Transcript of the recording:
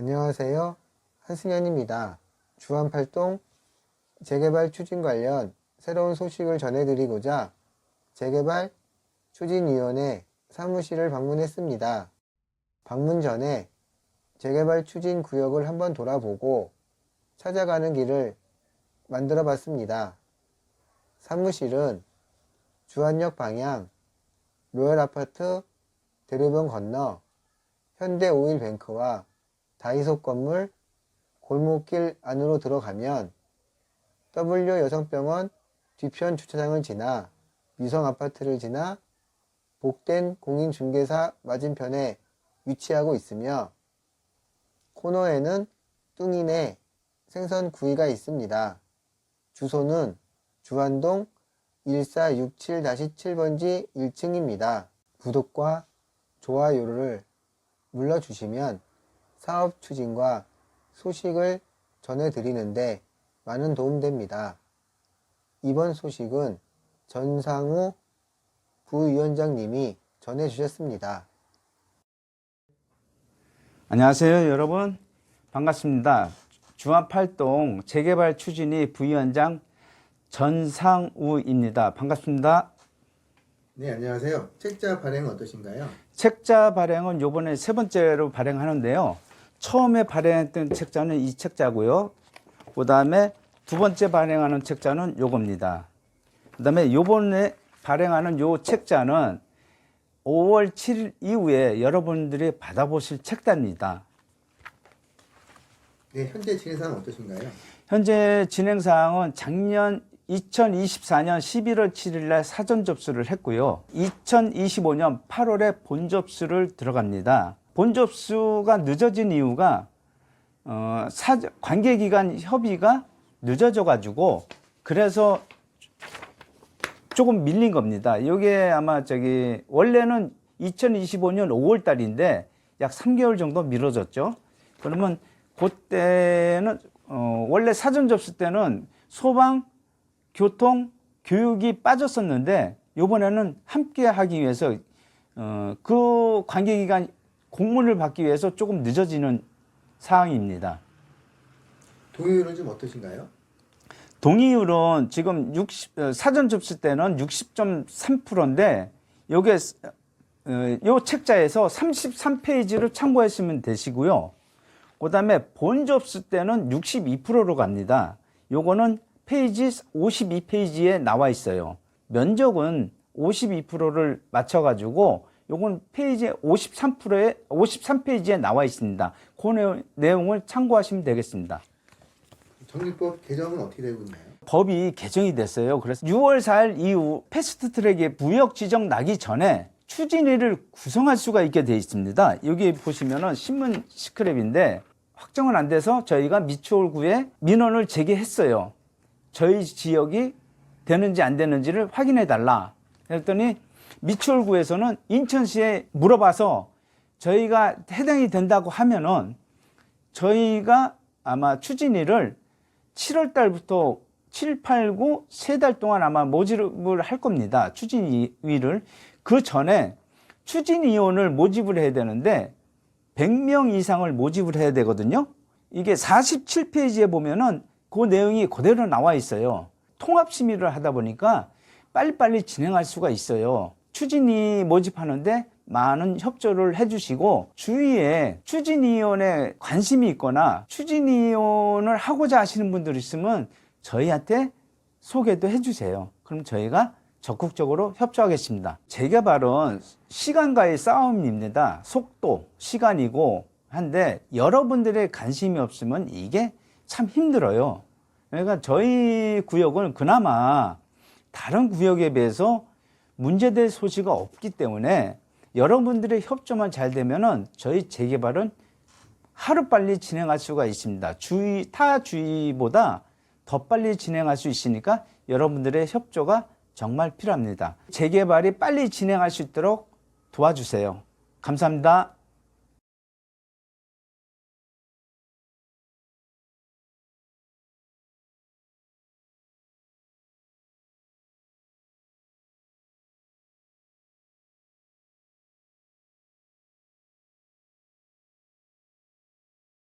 안녕하세요. 한승현입니다. 주한팔동 재개발 추진 관련 새로운 소식을 전해드리고자 재개발 추진위원회 사무실을 방문했습니다. 방문 전에 재개발 추진 구역을 한번 돌아보고 찾아가는 길을 만들어 봤습니다. 사무실은 주한역 방향 로열 아파트 대로변 건너 현대 오일뱅크와 다이소 건물 골목길 안으로 들어가면 W 여성병원 뒤편 주차장을 지나 위성 아파트를 지나 복된 공인중개사 맞은편에 위치하고 있으며 코너에는 뚱이네 생선 구이가 있습니다. 주소는 주안동 1467-7번지 1층입니다. 구독과 좋아요를 눌러주시면 사업 추진과 소식을 전해드리는데 많은 도움됩니다. 이번 소식은 전상우 부위원장님이 전해주셨습니다. 안녕하세요, 여러분. 반갑습니다. 중앙팔동 재개발 추진위 부위원장 전상우입니다. 반갑습니다. 네, 안녕하세요. 책자 발행 어떠신가요? 책자 발행은 요번에 세 번째로 발행하는데요. 처음에 발행했던 책자는 이 책자고요. 그 다음에 두 번째 발행하는 책자는 요겁니다. 그 다음에 요번에 발행하는 요 책자는 5월 7일 이후에 여러분들이 받아보실 책자입니다. 네, 현재 진행상은 어떠신가요? 현재 진행 사항은 작년 2024년 11월 7일 날 사전 접수를 했고요. 2025년 8월에 본 접수를 들어갑니다. 본 접수가 늦어진 이유가 어, 사, 관계기관 협의가 늦어져 가지고 그래서 조금 밀린 겁니다. 이게 아마 저기 원래는 2025년 5월 달인데 약 3개월 정도 미뤄졌죠. 그러면 그때는 어, 원래 사전 접수 때는 소방, 교통, 교육이 빠졌었는데 이번에는 함께 하기 위해서 어, 그 관계기관 공문을 받기 위해서 조금 늦어지는 사항입니다. 동의율은 좀 어떠신가요? 동의율은 지금 60, 어, 사전 접수 때는 60.3%인데 요게 어, 요 책자에서 33페이지를 참고하시면 되시고요. 그다음에 본 접수 때는 62%로 갑니다. 요거는 페이지 52페이지에 나와 있어요. 면적은 52%를 맞춰 가지고 요건 페이지 53%에 53페이지에 나와 있습니다. 그 내용- 내용을 참고하시면 되겠습니다. 정리법 개정은 어떻게 되고 있나요? 법이 개정이 됐어요. 그래서 6월 4일 이후 패스트 트랙에 무역 지정 나기 전에 추진위를 구성할 수가 있게 돼 있습니다. 여기 보시면은 신문 스크랩인데 확정은 안 돼서 저희가 미추홀구에 민원을 제기했어요. 저희 지역이 되는지 안 되는지를 확인해 달라. 그랬더니 미추홀구에서는 인천시에 물어봐서 저희가 해당이 된다고 하면은 저희가 아마 추진위를 7월 달부터 7, 8, 9 세 달 동안 아마 모집을 할 겁니다. 추진위를. 그 전에 추진위원을 모집을 해야 되는데 100명 이상을 모집을 해야 되거든요. 이게 47페이지에 보면은 그 내용이 그대로 나와 있어요. 통합 심의를 하다 보니까 빨리빨리 진행할 수가 있어요. 추진위 모집하는데 많은 협조를 해주시고 주위에 추진위원회 관심이 있거나 추진위원을 하고자 하시는 분들 있으면 저희한테 소개도 해주세요. 그럼 저희가 적극적으로 협조하겠습니다. 재개발은 시간과의 싸움입니다. 속도, 시간이고 한데 여러분들의 관심이 없으면 이게 참 힘들어요. 그러니까 저희 구역은 그나마 다른 구역에 비해서 문제될 소지가 없기 때문에 여러분들의 협조만 잘 되면은 저희 재개발은 하루 빨리 진행할 수가 있습니다. 주의 타 주의보다 더 빨리 진행할 수 있으니까 여러분들의 협조가 정말 필요합니다. 재개발이 빨리 진행할 수 있도록 도와주세요. 감사합니다.